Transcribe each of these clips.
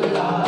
Yeah.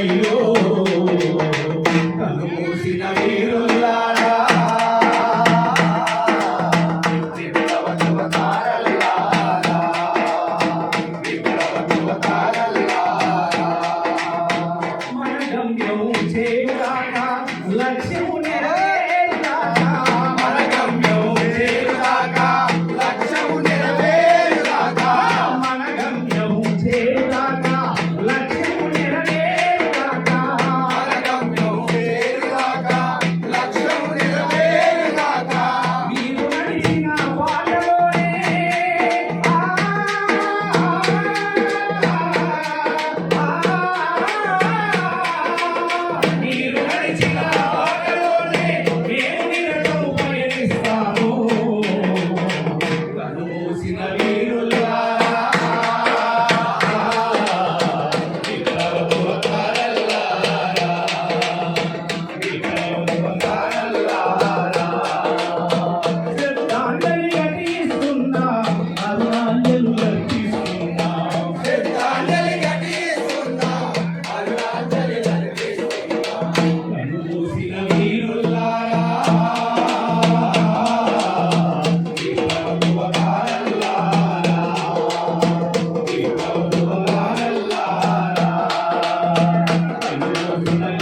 అయ్యో కను మూసిన వీరుల్లారా. లక్ష్యం Sinabí. Thank you.